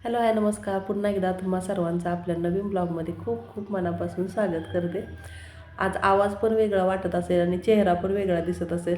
Hello hi नमस्कार. पुन्हा एकदा तुम्हा सर्वांचं आपल्या नवीन ब्लॉगमध्ये खूप खूप मनापासून स्वागत करते. आज आवाज पण वेगळा वाटत असेल आणि चेहरा पण वेगळा दिसत असेल.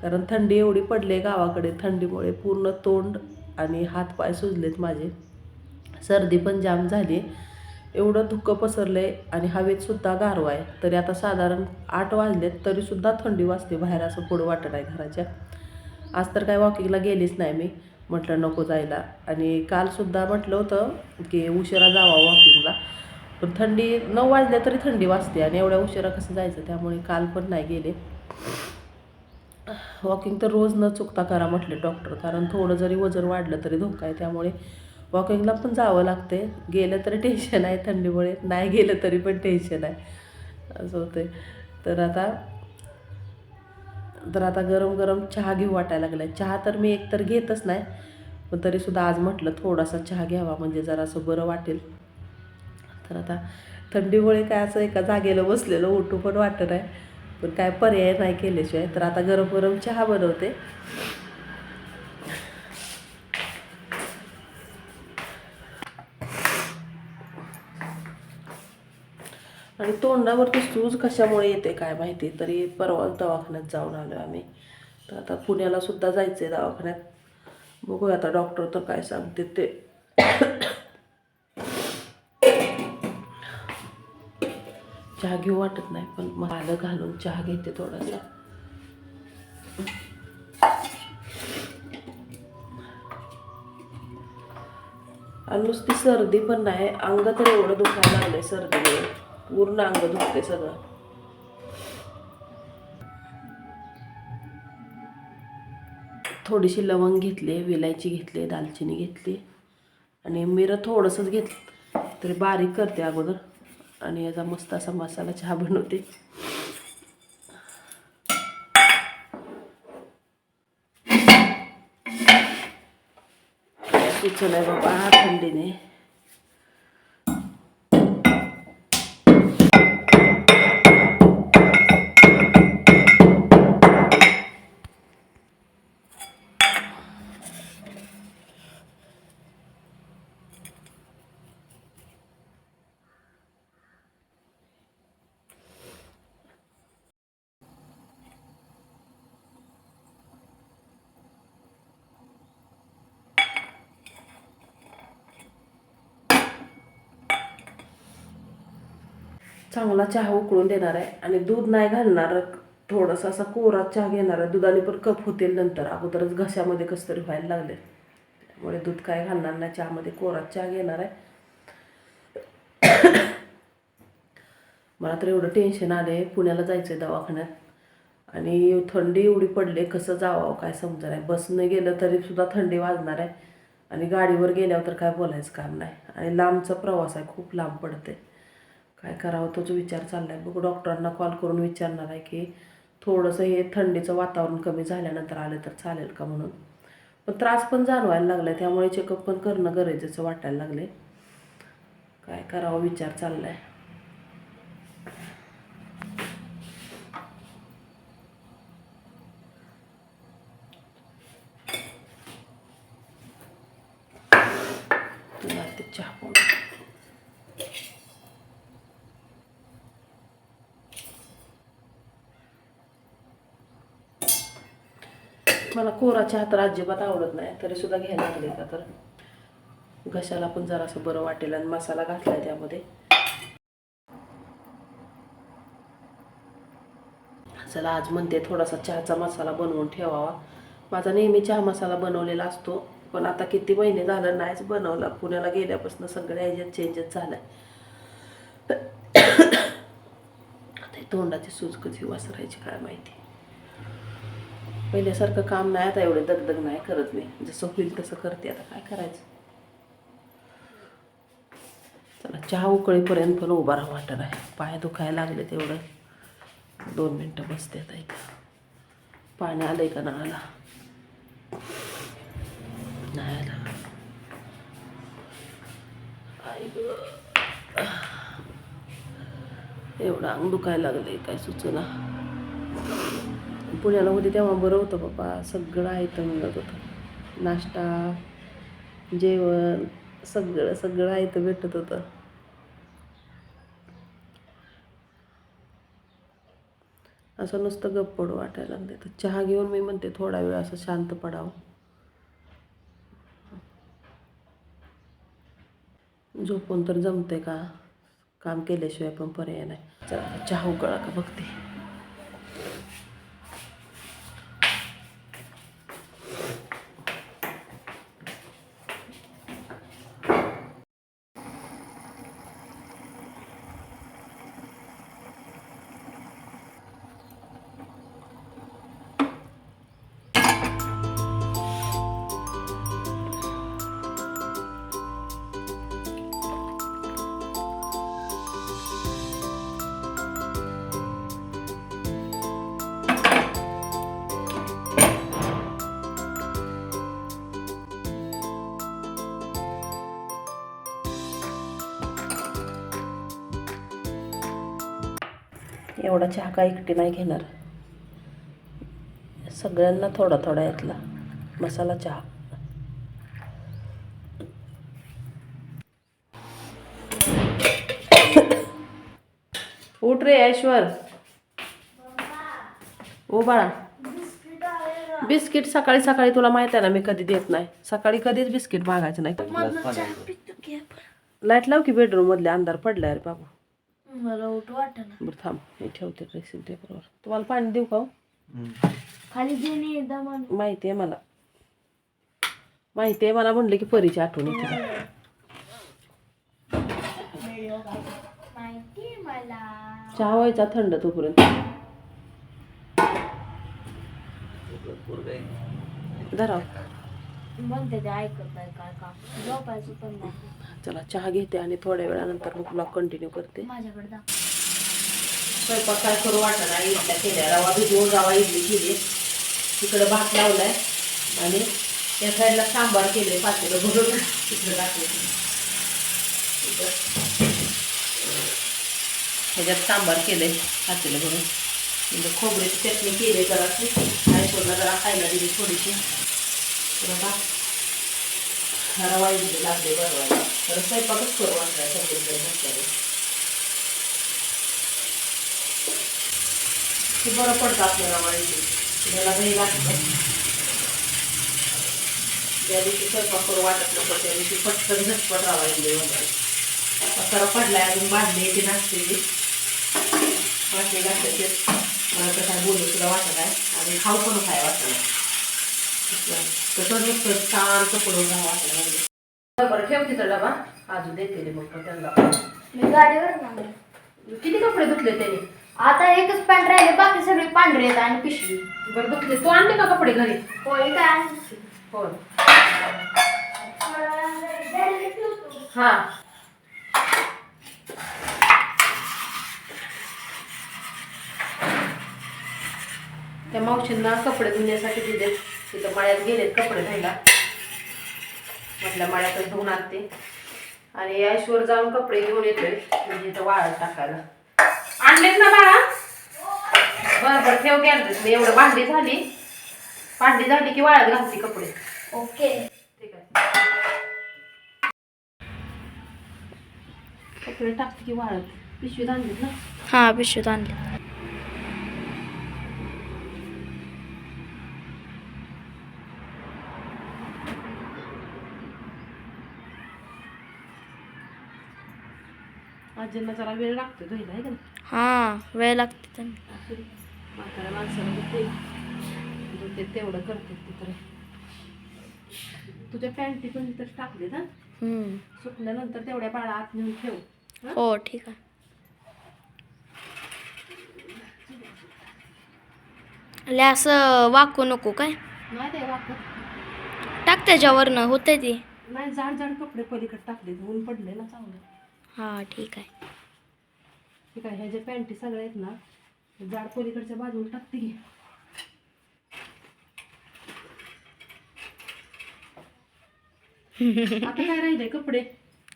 कारण थंडी एवढी पडली आहे गावाकडे. थंडीमुळे पूर्ण तोंड आणि हातपाय सुजलेत माझे. सर्दी पण जाम झाली एवढं धुकं पसरलं आहे आणि हवेतसुद्धा गारवा आहे. तरी आता साधारण आठ वाजलेत तरीसुद्धा थंडी वाजते बाहेर असं पुढं वाटत आहे घराच्या. आज तर काय वॉकिंगला गेलीच नाही मी. म्हटलं नको जायला. आणि कालसुद्धा म्हटलं होतं की उशिरा जावा वॉकिंगला पण थंडी नऊ वाजल्या तरी थंडी वाजते आणि एवढ्या उशिरा कसं जायचं? त्यामुळे काल पण नाही गेले. वॉकिंग तर रोज न चुकता करा म्हटले डॉक्टर कारण थोडं जरी वजन वाढलं तरी धोका आहे. त्यामुळे वॉकिंगला पण जावं लागते गेलं तरी टेन्शन आहे. थंडीमुळे नाही गेलं तरी पण टेन्शन आहे. असं होते तर आता तर आता गरम गरम चहा घेऊ वाटायला लागला चहा तर मी एकतर घेतच नाही पण तरीसुद्धा आज म्हटलं थोडासा चहा घ्यावा म्हणजे जरासं बरं वाटेल. तर आता थंडीमुळे काय असं एका जागेला बसलेलं उठू पण वाटत आहे पण काय पर्याय नाही केल्याशिवाय. तर आता गरम गरम चहा बनवते. आणि तोंडावरती सूज कशामुळे येते काय माहिती? तरी परवा दवाखान्यात जाऊन आलो आम्ही. तर आता पुण्याला सुद्धा जायचं आहे दवाखान्यात. बघूया आता डॉक्टर तर काय सांगते ते. चहा घेऊ वाटत नाही पण मग आलं घालून चहा घेते थोडासा. आणि नुसती सर्दी पण नाही अंग तर एवढं दुखायला आहे सर्दीमुळे. पूर्ण अंग दुखते सगळं. थोडीशी लवंग घेतली विलायची घेतली दालचिनी घेतली. आणि मिरं थोडंसंच घेतलं. तरी बारीक करते अगोदर. आणि याचा मस्त असा मसाला चहा बनवते. सुचलंय बाबा थंडीने. चांगला चहा उकळून देणार आहे. आणि दूध नाही घालणार थोडंसं असा कोरा चहा घेणार आहे. दुधाने पण कप होतील नंतर. अगोदरच घशामध्ये कसं तरी व्हायला लागले. त्यामुळे दूध काय घालणार नाही. चहामध्ये कोरा चहा घेणार आहे. मला तर एवढं टेन्शन आले पुण्याला जायचं आहे दवाखान्यात. आणि थंडी एवढी पडली कसं जावं काय समजा नाही. बसनं गेलं तरी सुद्धा थंडी वाजणार आहे. आणि गाडीवर गेल्यावर तर काय बोलायचं काम नाही. आणि लांबचा प्रवास आहे खूप लांब पडते काय करावं तोच विचार चालला आहे बघू डॉक्टरांना कॉल करून विचारणार आहे की थोडंसं हे थंडीचं वातावरण कमी झाल्यानंतर आलं तर चालेल का म्हणून. पण त्रास पण जाणवायला लागला आहे त्यामुळे चेकअप पण करणं गरजेचं वाटायला लागले काय करावं विचार चालला आहे तुला ते चहा पाहून मला कोरा चहा तर अजिबात आवडत नाही तरी सुद्धा घ्यायला लागले का तर? घशाला पण जरासं बरं वाटेल आणि मसाला घातलाय त्यामध्ये. चला आज म्हणते थोडासा चहाचा मसाला बनवून ठेवावा. माझा नेहमी चहा मसाला बनवलेला असतो पण आता किती महिने झालं नाहीच बनवला. पुण्याला गेल्यापासून सगळ्या ह्याच्यात चेंजेस झालाय. तोंडाची सूज कधी वासरायची काय माहिती. पहिल्यासारखं काम नाही आता एवढे दगदग नाही करत मी जसं होईल तसं करते आता काय करायचं? चला चहा उकळीपर्यंत पण उभा राहा वाटत आहे. पाय दुखायला लागले तेवढं. दोन मिनटं बसते आता इथं. पाणी आलंय का नळाला नाही आला. एवढं अंग दुखायला लागले काय सुचना? पुण्याला होते तेव्हा बरं होतं बाबा सगळं आयतं मिळत होतं. नाश्ता जेवण सगळं सगळं आयतं भेटत होतं. असं नुसतं गप्प पडू वाटायला लागले. तर चहा घेऊन मी म्हणते थोडा वेळ असं शांत पडावं. झोपून तर जमते का? काम केल्याशिवाय पण पर्याय नाही. चहा उकळा का बघते. एवढा चहा काय एकटी नाही घेणार? सगळ्यांना थोडा थोडा यातला मसाला चहा. उठ रे ऐश्वर. ओ बाळा. बिस्किट सकाळी सकाळी तुला माहीत आहे ना मी कधी देत नाही. सकाळी कधीच बिस्किट मागायचं नाही. लाइट लाव की बेडरूम मधले अंधार पडलाय रे बाबू. मला उठ वाटना बरं थांब मी ठेवते ड्रेसिंग टेबलवर तुम्हाला पाणी देऊ का हो? खाली देणे एकदा मन माहिती आहे मला. माहिती आहे मला म्हणलं की परीची आठवण येते. माहिती मला. चहा व्हायचा थंड तोपर्यंत. धरा. म्हणते ते ऐकत नाही काय का झोपायचं पण नाही. चला चहा घेते आणि थोड्या वेळानंतर मग ब्लॉग कंटिन्यू करते. माझ्याकडे जा स्वयंपाक काय करू इडल्या केल्या. रवा भिजवून रवा इडली केली. तिकडे भात लावलाय. आणि त्या साईडला सांबार केले पातेलं भरून तिकडे टाकले. इकडं. ह्याच्यात सांबार केलंय पातेलं भरून. म्हणजे खोबऱ्याची चटणी केली जराशी. आयशोला जरा खायला दिली थोडीशी. रवा इडली म्हणजे लागले बनवायला. तर स्वयंपाकच करू वाटलाय सगळीकडे बसल्याने ते बरं पडतं आपल्याला माहिती त्याला दही लागतं. ज्या दिवशी स्वयंपाक करू वाटत नको त्या दिवशी पटकन झटपट राहायला वगैरे पसारा पडलाय अजून बांधले ते नाचते वाटले घासायचे मला तर काय बोलू सुद्धा वाटत आहे आणि खाऊ पण काय वाटत. नाही तसं नुसतं शांत पडून राहा वाटत नाही बरं ठेव तिथं डबा अजून देते मग त्यांना मी गाडीवर ना किती कपडे धुतले त्याने आता एकच पॅन्ट राहिले बाकी सगळे पांढरे आहेत आणि पिशवी बरं धुतले तू आणले का कपडे घरी होय काय हो हा त्या मावशींना कपडे धुण्यासाठी दिले तिथं मळ्यात गेलेत कपडे धुयला. म्हटलं मळ्यातच धुवून आणते. आणि ऐश्वर जाऊन कपडे घेऊन येतोय. म्हणजे इथं वाळत टाकायला. आणलेत ना बाळा? बरं बरं ठेव गॅलरीत मी एवढं भांडी झाली. भांडी झाली की वाळत घालते कपडे. ओके. ठीक आहे. कपडे टाकते की वाळत? पिशवीत आणलीत ना? हा पिशवीत आणले आजींना जरा वेळ लागतो धुयला आहे का हा वेळ लागते त्यांना. म्हाताऱ्या माणसाला धुते. धुते तेवढं करते ते तर. तुझ्या पॅन्टी पण तिथं टाकले ना हम्म. सुकल्यानंतर तेवढ्या बाळा आत नेऊन ठेव हं? ठीक आहे. ले असं वाकू नको काय? नाही ते वापरत टाक त्याच्यावरनं होते ती. नाही जाड जाड कपडे पलीकडे टाकले ऊन पडले ना चांगलं. हा ठीक आहे. ठीक आहे ह्या ज्या पॅन्टी सगळ्या आहेत ना जाड पलीकडच्या बाजूला टाकते की. आता काय राहिले कपडे?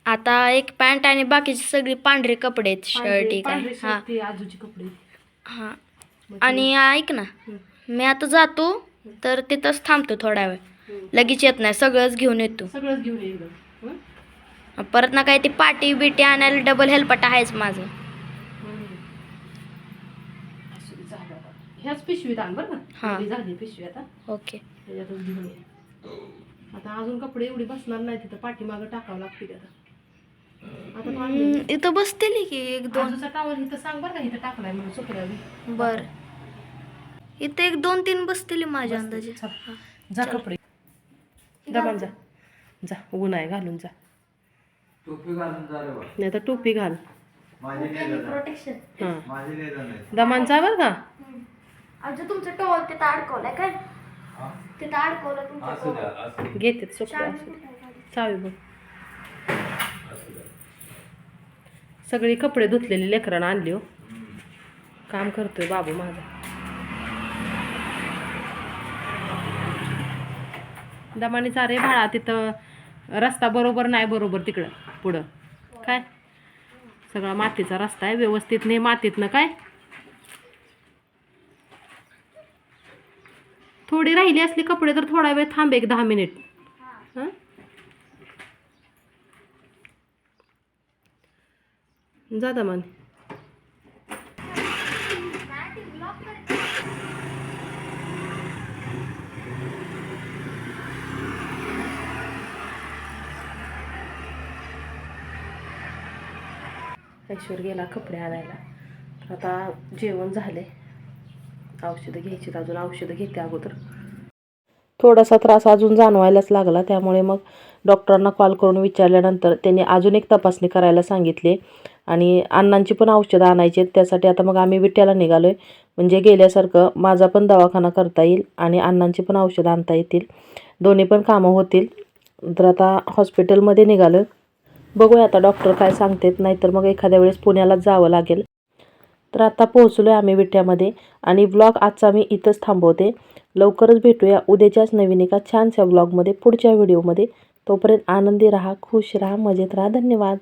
आता एक पॅन्ट आणि बाकीचे सगळे पांढरे कपडे आहेत शर्ट ठीक आहे. हा. ते आजूचे कपडे. हा. आणि ऐक ना. मी आता जातो तर तिथंच थांबतो थोडा वेळ. हं. लगेच येत नाही सगळंच घेऊन येतो. सगळंच घेऊन? परत ना काय ते पाटी बिटी आणायला डबल हेल्पट आहेच माझं. ह्याच पिशवीत आण बरं हा. का झाली पिशवी आता. ओके. त्याच्यातच घेऊन ये. आता अजून कपडे एवढी बसणार नाही तिथं पाठीमागं टाकावं लागते आता. आता तू आणली हम्म, इथं बसतील की एक दोन. आजूचा टावर इथं सांग बरं का इथं टाकलाय म्हणून सुकल्यावर बर. इथं एक दोन तीन बसतील माझ्या अंदाजे. जा कपडे. दमान जा. जा ऊन आहे घालून जा. टोपी घालून जा रे बा. नाही तर टोपी घाल. माझी नाही जाणार. प्रोटेक्शन हां. माझी नाही जाणार. दमान जा बरं का? अजून तुमचं टॉल तिथं अडकवलंय काय? हा? तिथं अडकवलं तुमचं असू द्या, असू द्या, घेते असू चावी बघ. असू द्या. सगळी कपडे धुतलेली लेकरानं आणली हो. काम करतोय बाबू माझा. दमाने चारे भाळा तिथं रस्ता बरोबर नाही बरोबर तिकडं. पुढं. काय? सगळा मातीचा रस्ता आहे व्यवस्थित नाही मातीतनं काय? थोडी राहिली असली कपडे तर थोडा वेळ थांब एक दहा मिनिट. हां? जा दमाने ऐश्वर गेला कपडे आणायला. तर आता जेवण झाले औषधं घ्यायची अजून. औषधं घेते अगोदर. थोडासा त्रास अजून जाणवायलाच लागला. त्यामुळे मग डॉक्टरांना कॉल करून विचारल्यानंतर त्यांनी अजून एक तपासणी करायला सांगितली. आणि अण्णांची पण औषधं आणायची आहेत. त्यासाठी आता मग आम्ही विट्याला निघालो आहे म्हणजे गेल्यासारखं माझा पण दवाखाना करता येईल आणि अण्णांची पण औषधं आणता येतील. दोन्ही पण कामं होतील. तर आता हॉस्पिटलमध्ये निघालो बघूया आता डॉक्टर काय सांगतात नाहीतर मग एखाद्या वेळेस पुण्यालाच जावं लागेल. तर आता पोहोचलो आहे आम्ही विट्यामध्ये आणि ब्लॉग आजचा मी इथंच थांबवते. लवकरच भेटूया उद्याच्याच नवीन एका छानशा ब्लॉगमध्ये पुढच्या व्हिडिओमध्ये तोपर्यंत आनंदी राहा खुश राहा मजेत राहा. धन्यवाद.